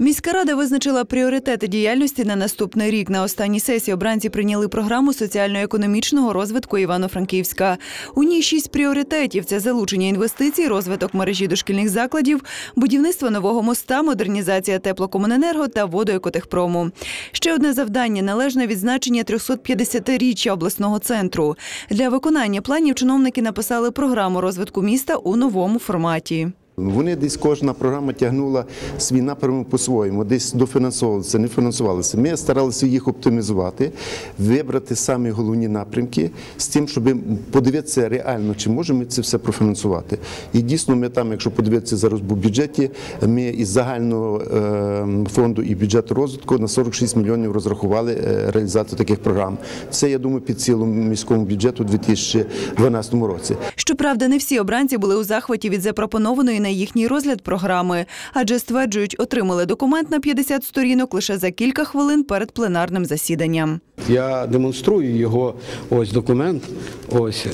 Міська рада визначила пріоритети діяльності на наступний рік. На останній сесії обранці прийняли програму соціально-економічного розвитку Івано-Франківська. У ній шість пріоритетів: це залучення інвестицій, розвиток мережі дошкільних закладів, будівництво нового моста, модернізація теплокомуненерго та водоекотехпрому. Ще одне завдання належне відзначення 350-річчя обласного центру. Для виконання планів чиновники написали програму розвитку міста у новому форматі. Вони десь кожна програма тягнула свій напрямок по-своєму, десь дофінансовувалися, не фінансувалися. Ми старалися їх оптимізувати, вибрати самі головні напрямки з тим, щоб подивитися реально, чи можемо ми це все профінансувати. І дійсно, ми там, якщо подивитися зараз в бюджеті, ми із загального е, фонду і бюджету розвитку на 46 мільйонів розрахували е, реалізацію таких програм. Це я думаю під цілому міському бюджету у 2012 році. Щоправда, не всі обранці були у захваті від запропонованої на їхній розгляд програми, адже стверджують, отримали документ на 50 сторінок лише за кілька хвилин перед пленарним засіданням. Я демонструю його ось документ. Ось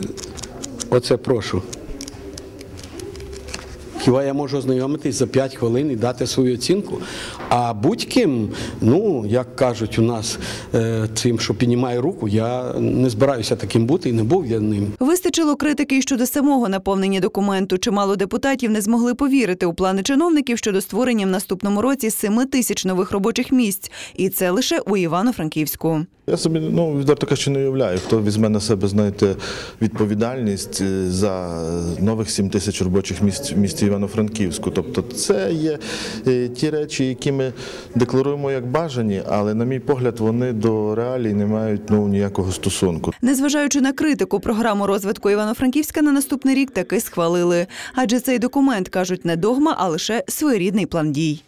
оце прошу. Хіба я можу ознайомитись за 5 хвилин і дати свою оцінку? А будь-ким, ну як кажуть у нас, е, цим, що піднімає руку, я не збираюся таким бути і не був я ним. Вистачило критики й щодо самого наповнення документу. Чимало депутатів не змогли повірити у плани чиновників щодо створення в наступному році 7 тисяч нових робочих місць, і це лише у Івано-Франківську. Я собі ну відверто кажучи, не уявляю, хто візьме на себе, знаєте, відповідальність е, за нових 7 тисяч робочих місць в місті Івано-Франківську. Тобто, це є е, ті речі, які ми декларуємо як бажані, але, на мій погляд, вони до реалій не мають ну ніякого стосунку. Незважаючи на критику, програму розвитку Івано-Франківська на наступний рік таки схвалили. Адже цей документ кажуть не догма, а лише своєрідний план дій.